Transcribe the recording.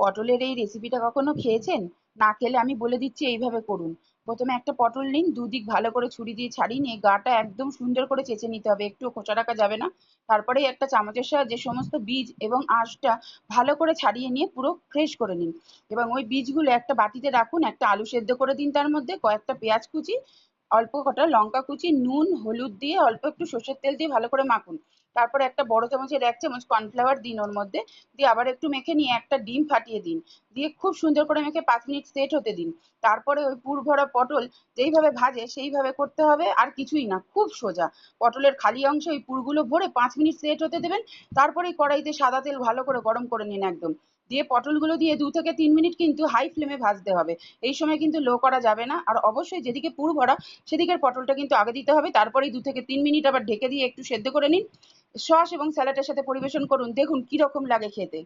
পটলের এই রেসিপিটা কখনো খেয়েছেন? না খেলে আমি বলে দিচ্ছি এইভাবে করুন। প্রথমে একটা পটল নিন, দুদিক ভালো করে ছুরি দিয়ে ছাড়িয়ে নিয়ে গাটা একদম সুন্দর করে চেঁচে নিতে হবে, একটু খোঁচা রাখা যাবে না। তারপরে একটা চামচের সাহায্যে সমস্ত বীজ এবং আঁশটা ভালো করে ছাড়িয়ে নিয়ে পুরো ফ্রেশ করে নিন। এবং ওই বীজগুলো একটা বাটিতে রাখুন, একটা আলু সেদ্ধ করে দিন তার মধ্যে, কয়েকটা পেঁয়াজ কুচি অল্প কটা লঙ্কা কুচি, নুন, হলুদ দিয়ে অল্প একটু সর্ষের তেল দিয়ে ভালো করে মাখুন। তারপরে একটা বড় চামচের এক চামচ কর্নফ্লাওয়ার দিন ওর মধ্যে। দিয়ে আবার একটু মেখে নিয়ে একটা ডিম ফাটিয়ে দিন। দিয়ে খুব সুন্দর করে মেখে পাঁচ মিনিট সেট হতে দিন। তারপরে ওই পুর ভরা পটল যেইভাবে ভাজে সেইভাবে করতে হবে আর কিছুই না, খুব সোজা। পটলের খালি অংশে ওই পুরগুলো ভরে পাঁচ মিনিট সেট হতে দেবেন। তারপরে কড়াইতে সাদা তেল ভালো করে গরম করে নিন একদম। দিয়ে পটলগুলো দিয়ে দু থেকে তিন মিনিট কিন্তু হাই ফ্লেমে ভাজতে হবে। এই সময় কিন্তু লো করা যাবে না। আর অবশ্যই যেদিকে পুর ভরা, সেদিকের পটলটা কিন্তু আগে দিতে হবে। তারপরেই দু থেকে তিন মিনিট আবার ঢেকে দিয়ে একটু সেদ্ধ করে নিন। সস এবং স্যালাডের সাথে পরিবেশন করুন। দেখুন কীরকম লাগে খেতে।